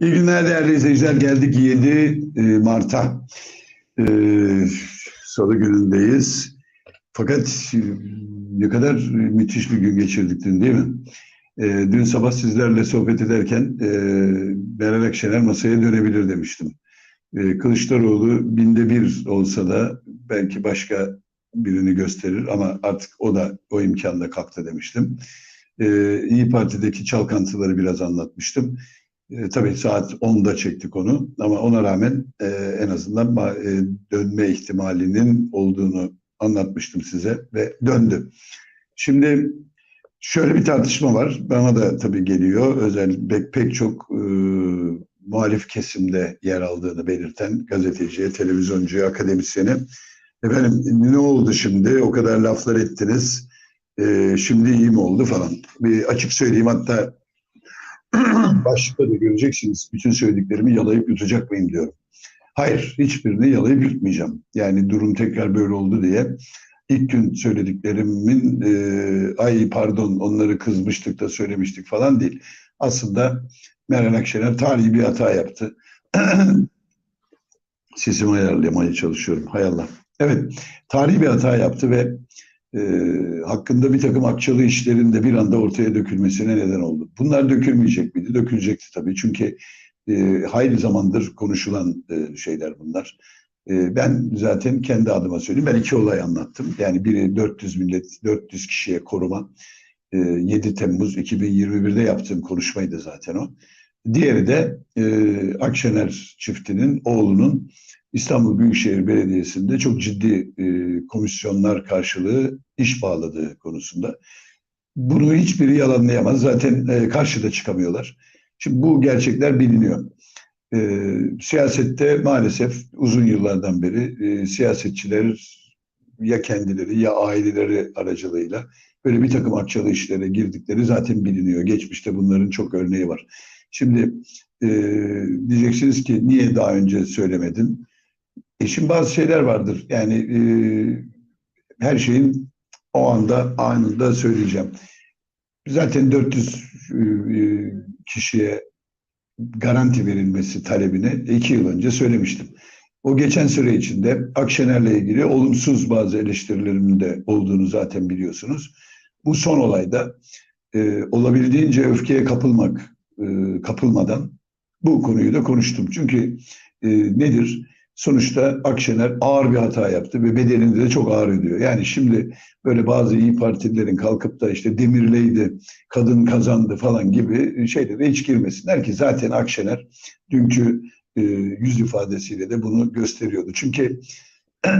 İyi günler değerli izleyiciler. Geldik 7 e, Mart'a. E, Salı günündeyiz. Fakat e, ne kadar müthiş bir gün geçirdik dün değil mi? E, dün sabah sizlerle sohbet ederken e, Meral Akşener masaya dönebilir demiştim. E, Kılıçdaroğlu binde bir olsa da belki başka birini gösterir ama artık o da o imkanda kalktı demiştim. E, İyi Parti'deki çalkantıları biraz anlatmıştım. E, tabii saat 10'da çektik onu ama ona rağmen e, en azından e, dönme ihtimalinin olduğunu anlatmıştım size ve döndü. Şimdi şöyle bir tartışma var. Bana da tabii geliyor. Özel pek, pek çok e, muhalif kesimde yer aldığını belirten gazeteciye, televizyoncuya, akademisyene. Efendim ne oldu şimdi? O kadar laflar ettiniz. E, şimdi iyi mi oldu falan. Bir açık söyleyeyim hatta başlıkta da göreceksiniz. Bütün söylediklerimi yalayıp yutacak mıyım diyorum. Hayır, hiçbirini yalayıp yutmayacağım. Yani durum tekrar böyle oldu diye ilk gün söylediklerimin e, ay pardon onları kızmıştık da söylemiştik falan değil. Aslında Meral Akşener tarihi bir hata yaptı. Sesimi ayarlamaya çalışıyorum. Hay Allah. Evet, tarihi bir hata yaptı ve e, hakkında bir takım akçalı işlerin de bir anda ortaya dökülmesine neden oldu. Bunlar dökülmeyecek miydi? Dökülecekti tabii. Çünkü e, hayli zamandır konuşulan e, şeyler bunlar. E, ben zaten kendi adıma söyleyeyim. Ben iki olay anlattım. Yani biri 400 millet, 400 kişiye koruma. E, 7 Temmuz 2021'de yaptığım konuşmaydı zaten o. Diğeri de e, Akşener çiftinin oğlunun İstanbul Büyükşehir Belediyesi'nde çok ciddi e, komisyonlar karşılığı iş bağladığı konusunda. Bunu hiçbiri yalanlayamaz. Zaten e, karşıda çıkamıyorlar. Şimdi bu gerçekler biliniyor. E, siyasette maalesef uzun yıllardan beri e, siyasetçiler ya kendileri ya aileleri aracılığıyla böyle bir takım akçalı işlere girdikleri zaten biliniyor. Geçmişte bunların çok örneği var. Şimdi e, diyeceksiniz ki niye daha önce söylemedin? E şimdi bazı şeyler vardır. Yani e, her şeyin o anda anında söyleyeceğim. Zaten 400 e, kişiye garanti verilmesi talebini iki yıl önce söylemiştim. O geçen süre içinde Akşener'le ilgili olumsuz bazı eleştirilerimin de olduğunu zaten biliyorsunuz. Bu son olayda e, olabildiğince öfkeye kapılmak, e, kapılmadan bu konuyu da konuştum. Çünkü e, nedir? Sonuçta Akşener ağır bir hata yaptı ve bedelini de çok ağır ödüyor. Yani şimdi böyle bazı iyi partilerin kalkıp da işte demirleydi, kadın kazandı falan gibi şeylere hiç girmesinler ki zaten Akşener dünkü e, yüz ifadesiyle de bunu gösteriyordu. Çünkü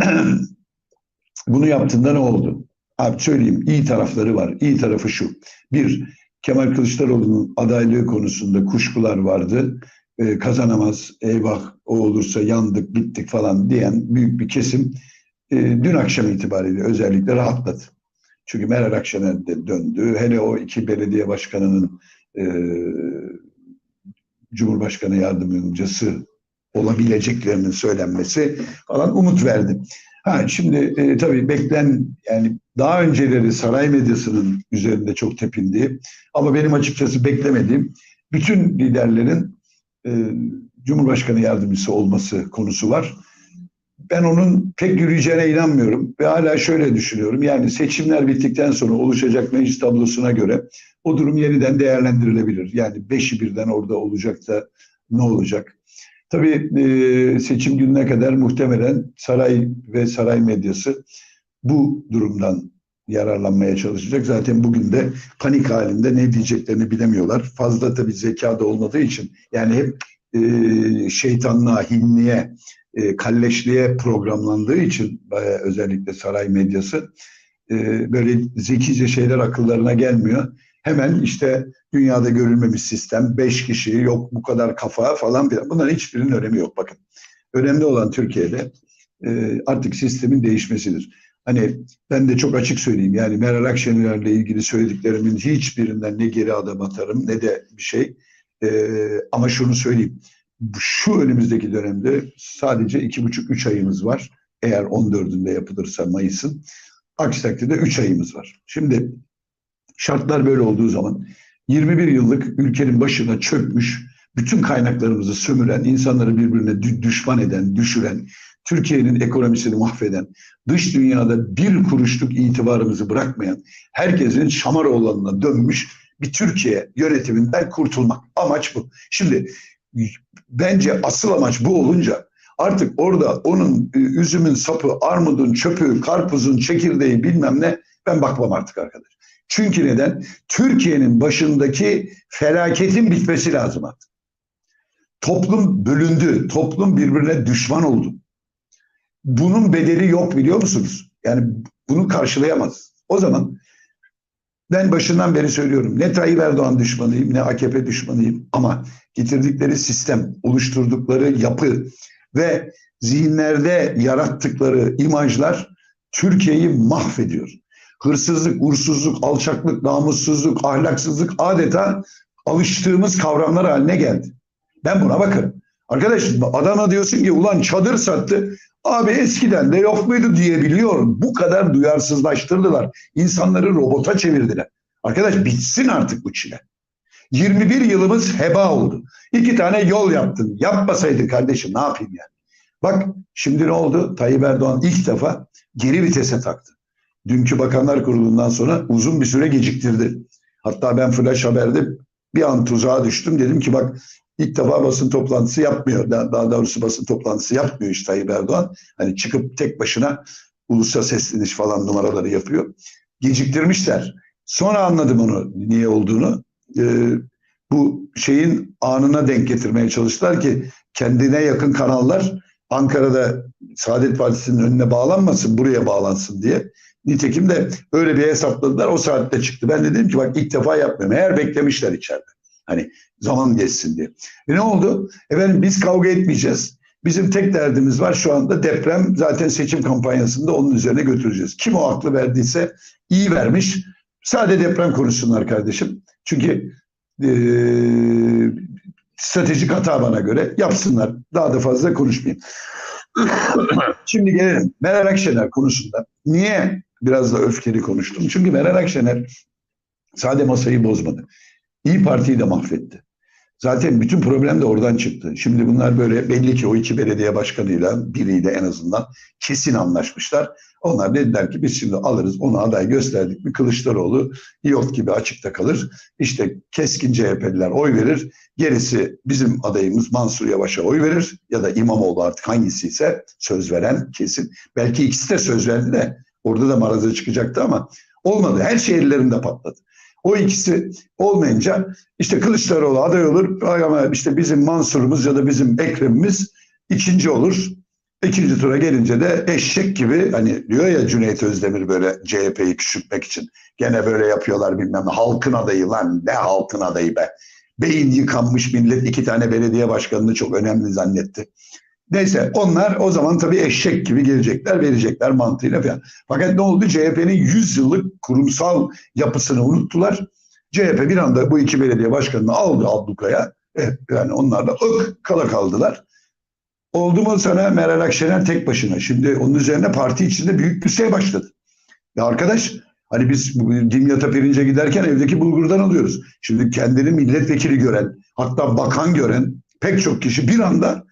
bunu yaptığında ne oldu? Abi söyleyeyim iyi tarafları var. İyi tarafı şu. Bir, Kemal Kılıçdaroğlu'nun adaylığı konusunda kuşkular vardı e, kazanamaz, eyvah o olursa yandık, bittik falan diyen büyük bir kesim e, dün akşam itibariyle özellikle rahatladı. Çünkü Meral Akşener de döndü. Hele o iki belediye başkanının e, Cumhurbaşkanı yardımcısı olabileceklerinin söylenmesi falan umut verdi. Ha, şimdi e, tabii beklen yani daha önceleri saray medyasının üzerinde çok tepindi ama benim açıkçası beklemediğim bütün liderlerin e, Cumhurbaşkanı yardımcısı olması konusu var. Ben onun pek yürüyeceğine inanmıyorum ve hala şöyle düşünüyorum. Yani seçimler bittikten sonra oluşacak meclis tablosuna göre o durum yeniden değerlendirilebilir. Yani beşi birden orada olacak da ne olacak? Tabii e, seçim gününe kadar muhtemelen saray ve saray medyası bu durumdan yararlanmaya çalışacak. Zaten bugün de panik halinde ne diyeceklerini bilemiyorlar. Fazla tabii zeka da olmadığı için yani hep e, şeytanlığa, hinliğe, e, kalleşliğe programlandığı için e, özellikle saray medyası e, böyle zekice şeyler akıllarına gelmiyor. Hemen işte dünyada görülmemiş sistem, beş kişi yok bu kadar kafa falan filan. Bunların hiçbirinin önemi yok bakın. Önemli olan Türkiye'de e, artık sistemin değişmesidir. Hani ben de çok açık söyleyeyim yani Meral Akşener'le ilgili söylediklerimin hiçbirinden ne geri adım atarım ne de bir şey. Ee, ama şunu söyleyeyim. Şu önümüzdeki dönemde sadece iki buçuk üç ayımız var. Eğer 14'ünde yapılırsa Mayıs'ın. Aksi takdirde üç ayımız var. Şimdi şartlar böyle olduğu zaman 21 yıllık ülkenin başına çökmüş bütün kaynaklarımızı sömüren, insanları birbirine dü- düşman eden, düşüren, Türkiye'nin ekonomisini mahveden, dış dünyada bir kuruşluk itibarımızı bırakmayan, herkesin Şamaroğlan'ına dönmüş bir Türkiye yönetiminden kurtulmak. Amaç bu. Şimdi bence asıl amaç bu olunca artık orada onun e, üzümün sapı, armudun çöpü, karpuzun çekirdeği bilmem ne ben bakmam artık arkadaş. Çünkü neden? Türkiye'nin başındaki felaketin bitmesi lazım artık. Toplum bölündü, toplum birbirine düşman oldu. Bunun bedeli yok biliyor musunuz? Yani bunu karşılayamaz. O zaman ben başından beri söylüyorum ne Tayyip Erdoğan düşmanıyım ne AKP düşmanıyım ama getirdikleri sistem, oluşturdukları yapı ve zihinlerde yarattıkları imajlar Türkiye'yi mahvediyor. Hırsızlık, uğursuzluk, alçaklık, namussuzluk, ahlaksızlık adeta alıştığımız kavramlar haline geldi. Ben buna bakarım. Arkadaş adama diyorsun ki ulan çadır sattı. Abi eskiden de yok muydu diyebiliyor. Bu kadar duyarsızlaştırdılar. İnsanları robota çevirdiler. Arkadaş bitsin artık bu çile. 21 yılımız heba oldu. İki tane yol yaptın. Yapmasaydın kardeşim ne yapayım yani. Bak şimdi ne oldu? Tayyip Erdoğan ilk defa geri vitese taktı. Dünkü Bakanlar Kurulu'ndan sonra uzun bir süre geciktirdi. Hatta ben Flash Haber'de bir an tuzağa düştüm. Dedim ki bak ilk defa basın toplantısı yapmıyor. Daha, doğrusu basın toplantısı yapmıyor işte Tayyip Erdoğan. Hani çıkıp tek başına ulusa sesleniş falan numaraları yapıyor. Geciktirmişler. Sonra anladım onu niye olduğunu. Ee, bu şeyin anına denk getirmeye çalıştılar ki kendine yakın kanallar Ankara'da Saadet Partisi'nin önüne bağlanmasın, buraya bağlansın diye. Nitekim de öyle bir hesapladılar. O saatte çıktı. Ben de dedim ki bak ilk defa yapmıyorum. Eğer beklemişler içeride. Hani zaman geçsin diye. E ne oldu? Efendim biz kavga etmeyeceğiz. Bizim tek derdimiz var şu anda deprem zaten seçim kampanyasında onun üzerine götüreceğiz. Kim o aklı verdiyse iyi vermiş. Sadece deprem konuşsunlar kardeşim. Çünkü e, stratejik hata bana göre yapsınlar. Daha da fazla konuşmayayım. Şimdi gelelim Meral Akşener konusunda. Niye biraz da öfkeli konuştum? Çünkü Meral Akşener sade masayı bozmadı. İyi Parti'yi de mahvetti. Zaten bütün problem de oradan çıktı. Şimdi bunlar böyle belli ki o iki belediye başkanıyla biriyle en azından kesin anlaşmışlar. Onlar dediler ki biz şimdi alırız onu aday gösterdik bir Kılıçdaroğlu iot gibi açıkta kalır. İşte keskin CHP'liler oy verir. Gerisi bizim adayımız Mansur Yavaş'a oy verir ya da İmamoğlu artık hangisi ise söz veren kesin. Belki ikisi de söz verdi de orada da maraza çıkacaktı ama olmadı. Her şey ellerinde patladı. O ikisi olmayınca işte Kılıçdaroğlu aday olur ama işte bizim Mansur'umuz ya da bizim Ekrem'imiz ikinci olur. İkinci tura gelince de eşek gibi hani diyor ya Cüneyt Özdemir böyle CHP'yi küçültmek için. Gene böyle yapıyorlar bilmem. Halkın adayı lan ne halkın adayı be. Beyin yıkanmış millet iki tane belediye başkanını çok önemli zannetti. Neyse onlar o zaman tabii eşek gibi gelecekler, verecekler mantığıyla falan. Fakat ne oldu? CHP'nin 100 yıllık kurumsal yapısını unuttular. CHP bir anda bu iki belediye başkanını aldı ablukaya. Evet, yani onlar da ık kala kaldılar. Oldu mu sana Meral Akşener tek başına. Şimdi onun üzerine parti içinde büyük bir şey başladı. Ya arkadaş hani biz Dimyat'a pirince giderken evdeki bulgurdan alıyoruz. Şimdi kendini milletvekili gören hatta bakan gören pek çok kişi bir anda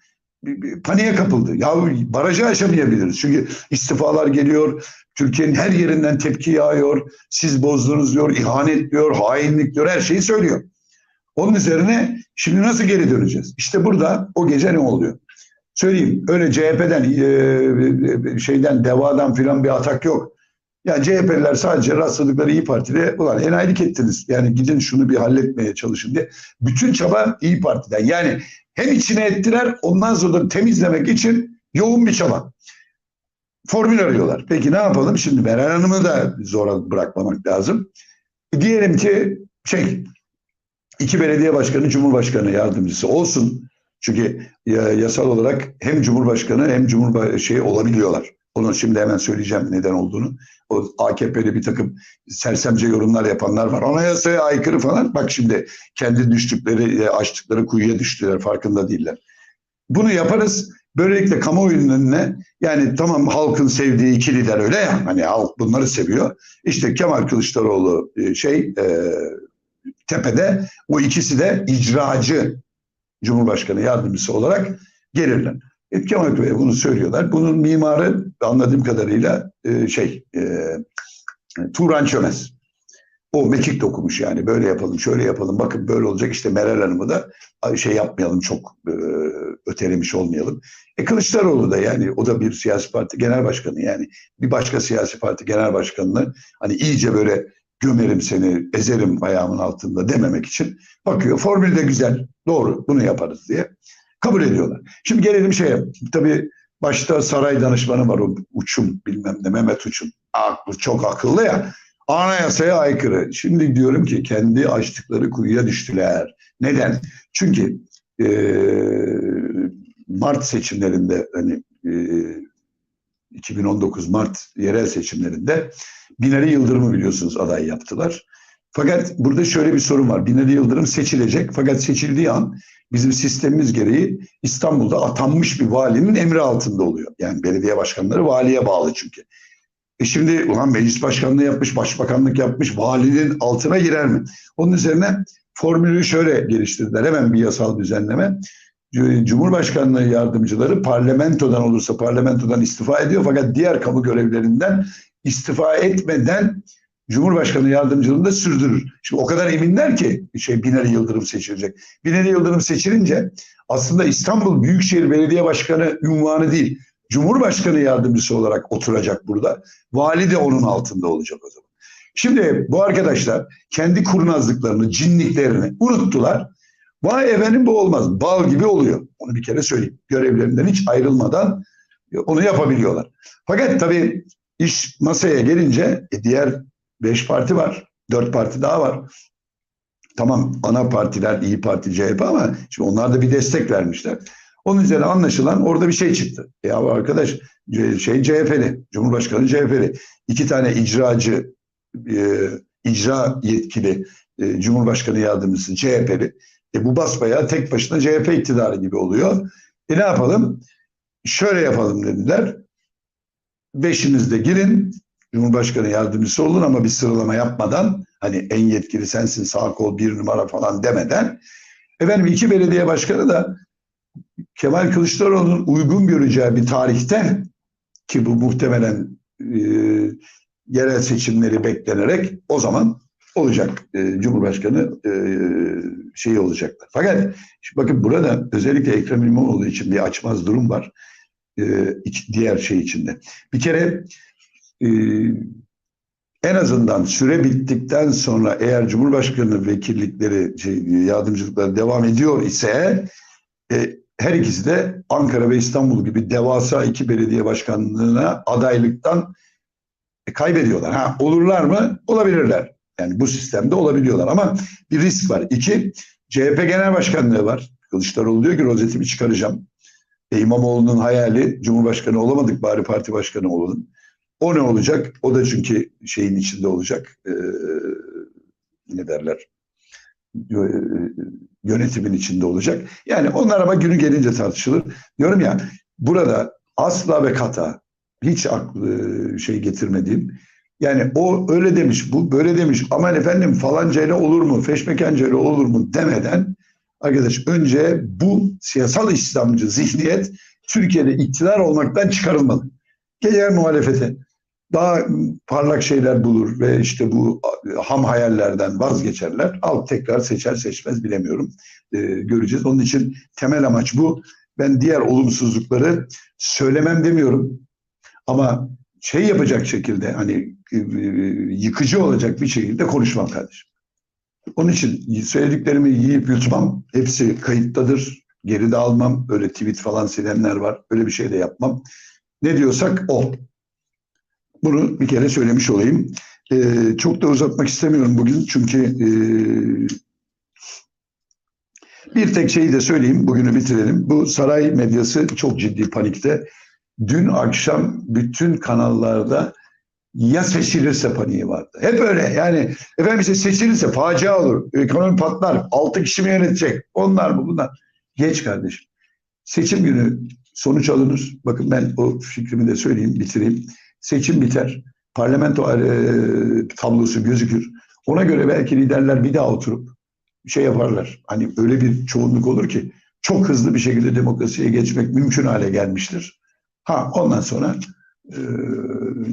paniğe kapıldı. Ya barajı aşamayabiliriz. Çünkü istifalar geliyor. Türkiye'nin her yerinden tepki yağıyor. Siz bozdunuz diyor, ihanet diyor, hainlik diyor, her şeyi söylüyor. Onun üzerine şimdi nasıl geri döneceğiz? İşte burada o gece ne oluyor? Söyleyeyim öyle CHP'den şeyden devadan filan bir atak yok. Yani CHP'liler sadece rastladıkları İyi Parti'de ulan enayilik ettiniz. Yani gidin şunu bir halletmeye çalışın diye. Bütün çaba İyi Parti'den. Yani hem içine ettiler ondan sonra da temizlemek için yoğun bir çaba. Formül arıyorlar. Peki ne yapalım? Şimdi Meral Hanım'ı da zora bırakmamak lazım. Diyelim ki şey iki belediye başkanı Cumhurbaşkanı yardımcısı olsun. Çünkü yasal olarak hem Cumhurbaşkanı hem Cumhurbaşkanı şey olabiliyorlar. Onu şimdi hemen söyleyeceğim neden olduğunu. O AKP'de bir takım sersemce yorumlar yapanlar var. Anayasaya aykırı falan. Bak şimdi kendi düştükleri, açtıkları kuyuya düştüler farkında değiller. Bunu yaparız. Böylelikle kamuoyunun önüne yani tamam halkın sevdiği iki lider öyle ya hani halk bunları seviyor. İşte Kemal Kılıçdaroğlu şey e, tepede o ikisi de icracı Cumhurbaşkanı yardımcısı olarak gelirler. E, Kemal Bey bunu söylüyorlar. Bunun mimarı anladığım kadarıyla e, şey e, Turan Çömez. O mekik dokumuş yani böyle yapalım şöyle yapalım bakın böyle olacak işte Meral Hanım'ı da şey yapmayalım çok e, ötelemiş olmayalım. E Kılıçdaroğlu da yani o da bir siyasi parti genel başkanı yani bir başka siyasi parti genel başkanını hani iyice böyle gömerim seni ezerim ayağımın altında dememek için bakıyor formül de güzel doğru bunu yaparız diye kabul ediyorlar. Şimdi gelelim şeye tabii başta saray danışmanı var o uçum bilmem ne Mehmet Uçum aklı çok akıllı ya anayasaya aykırı. Şimdi diyorum ki kendi açtıkları kuyuya düştüler. Neden? Çünkü e, Mart seçimlerinde hani e, 2019 Mart yerel seçimlerinde Binali Yıldırım'ı biliyorsunuz aday yaptılar. Fakat burada şöyle bir sorun var. Binali Yıldırım seçilecek fakat seçildiği an bizim sistemimiz gereği İstanbul'da atanmış bir valinin emri altında oluyor. Yani belediye başkanları valiye bağlı çünkü. E şimdi ulan meclis başkanlığı yapmış, başbakanlık yapmış, valinin altına girer mi? Onun üzerine formülü şöyle geliştirdiler. Hemen bir yasal düzenleme. Cumhurbaşkanlığı yardımcıları parlamentodan olursa parlamentodan istifa ediyor fakat diğer kamu görevlerinden istifa etmeden Cumhurbaşkanı yardımcılığını da sürdürür. Şimdi o kadar eminler ki şey Binali Yıldırım seçilecek. Binali Yıldırım seçilince aslında İstanbul Büyükşehir Belediye Başkanı ünvanı değil, Cumhurbaşkanı yardımcısı olarak oturacak burada. Vali de onun altında olacak o zaman. Şimdi bu arkadaşlar kendi kurnazlıklarını, cinliklerini unuttular. Vay efendim bu olmaz. Bal gibi oluyor. Onu bir kere söyleyeyim. Görevlerinden hiç ayrılmadan onu yapabiliyorlar. Fakat tabii iş masaya gelince e, diğer beş parti var. Dört parti daha var. Tamam ana partiler İyi Parti, CHP ama şimdi onlar da bir destek vermişler. Onun üzerine anlaşılan orada bir şey çıktı. Ya arkadaş şey CHP'li, Cumhurbaşkanı CHP'li. iki tane icracı, e, icra yetkili e, Cumhurbaşkanı yardımcısı CHP'li. E, bu basbaya tek başına CHP iktidarı gibi oluyor. E ne yapalım? Şöyle yapalım dediler. Beşinizde girin, Cumhurbaşkanı yardımcısı olun ama bir sıralama yapmadan hani en yetkili sensin sağ kol bir numara falan demeden efendim iki belediye başkanı da Kemal Kılıçdaroğlu'nun uygun göreceği bir tarihte ki bu muhtemelen e, yerel seçimleri beklenerek o zaman olacak e, Cumhurbaşkanı e, şeyi olacaktır. Fakat bakın burada özellikle Ekrem İmamoğlu için bir açmaz durum var. E, diğer şey içinde. Bir kere e, en azından süre bittikten sonra eğer Cumhurbaşkanı vekillikleri, şey, yardımcılıkları devam ediyor ise e, her ikisi de Ankara ve İstanbul gibi devasa iki belediye başkanlığına adaylıktan e, kaybediyorlar. Ha, olurlar mı? Olabilirler. Yani bu sistemde olabiliyorlar ama bir risk var. İki, CHP Genel Başkanlığı var. Kılıçdaroğlu diyor ki rozetimi çıkaracağım. E, İmamoğlu'nun hayali Cumhurbaşkanı olamadık bari parti başkanı olalım. O ne olacak? O da çünkü şeyin içinde olacak. Ee, ne derler? Yönetimin içinde olacak. Yani onlar ama günü gelince tartışılır. Diyorum ya burada asla ve kata hiç aklı şey getirmediğim yani o öyle demiş, bu böyle demiş. Aman efendim falancayla olur mu, feşmekancayla olur mu demeden arkadaş önce bu siyasal İslamcı zihniyet Türkiye'de iktidar olmaktan çıkarılmalı. Gelir muhalefete daha parlak şeyler bulur ve işte bu ham hayallerden vazgeçerler. Alt tekrar seçer seçmez bilemiyorum. Ee, göreceğiz. Onun için temel amaç bu. Ben diğer olumsuzlukları söylemem demiyorum. Ama şey yapacak şekilde hani e, yıkıcı olacak bir şekilde konuşmam kardeşim. Onun için söylediklerimi yiyip yutmam. Hepsi kayıttadır. Geri de almam. Öyle tweet falan silenler var. Öyle bir şey de yapmam. Ne diyorsak o. Bunu bir kere söylemiş olayım. Ee, çok da uzatmak istemiyorum bugün çünkü e, bir tek şeyi de söyleyeyim, bugünü bitirelim. Bu saray medyası çok ciddi panikte. Dün akşam bütün kanallarda ya seçilirse paniği vardı. Hep öyle yani efendim işte seçilirse facia olur. Ekonomi patlar. Altı kişi mi yönetecek? Onlar bu bunlar. Geç kardeşim. Seçim günü sonuç alınır. Bakın ben o fikrimi de söyleyeyim, bitireyim. Seçim biter. Parlamento e, tablosu gözükür. Ona göre belki liderler bir daha oturup şey yaparlar. Hani öyle bir çoğunluk olur ki çok hızlı bir şekilde demokrasiye geçmek mümkün hale gelmiştir. Ha ondan sonra e,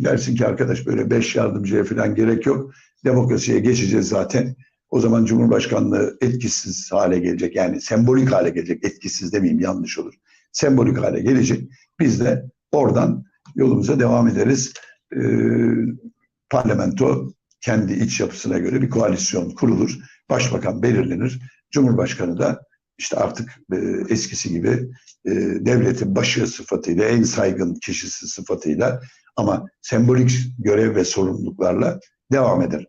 dersin ki arkadaş böyle beş yardımcıya falan gerek yok. Demokrasiye geçeceğiz zaten. O zaman Cumhurbaşkanlığı etkisiz hale gelecek. Yani sembolik hale gelecek. Etkisiz demeyeyim yanlış olur. Sembolik hale gelecek. Biz de oradan yolumuza devam ederiz. E, parlamento kendi iç yapısına göre bir koalisyon kurulur. Başbakan belirlenir. Cumhurbaşkanı da işte artık e, eskisi gibi e, devletin başı sıfatıyla, en saygın kişisi sıfatıyla ama sembolik görev ve sorumluluklarla devam eder.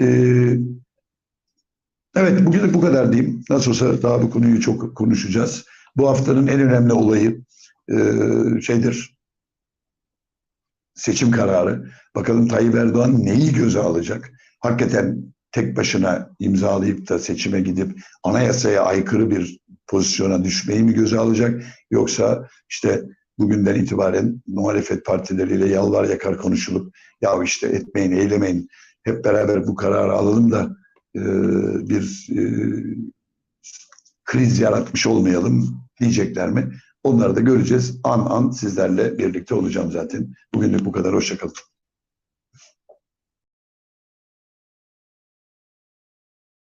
E, evet bugünlük bu kadar diyeyim. Nasıl olsa daha bu konuyu çok konuşacağız. Bu haftanın en önemli olayı e, şeydir, seçim kararı. Bakalım Tayyip Erdoğan neyi göze alacak? Hakikaten tek başına imzalayıp da seçime gidip anayasaya aykırı bir pozisyona düşmeyi mi göze alacak? Yoksa işte bugünden itibaren muhalefet partileriyle yalvar yakar konuşulup ya işte etmeyin, eylemeyin hep beraber bu kararı alalım da e, bir e, kriz yaratmış olmayalım diyecekler mi? Onları da göreceğiz. An an sizlerle birlikte olacağım zaten. Bugünlük bu kadar. Hoşçakalın.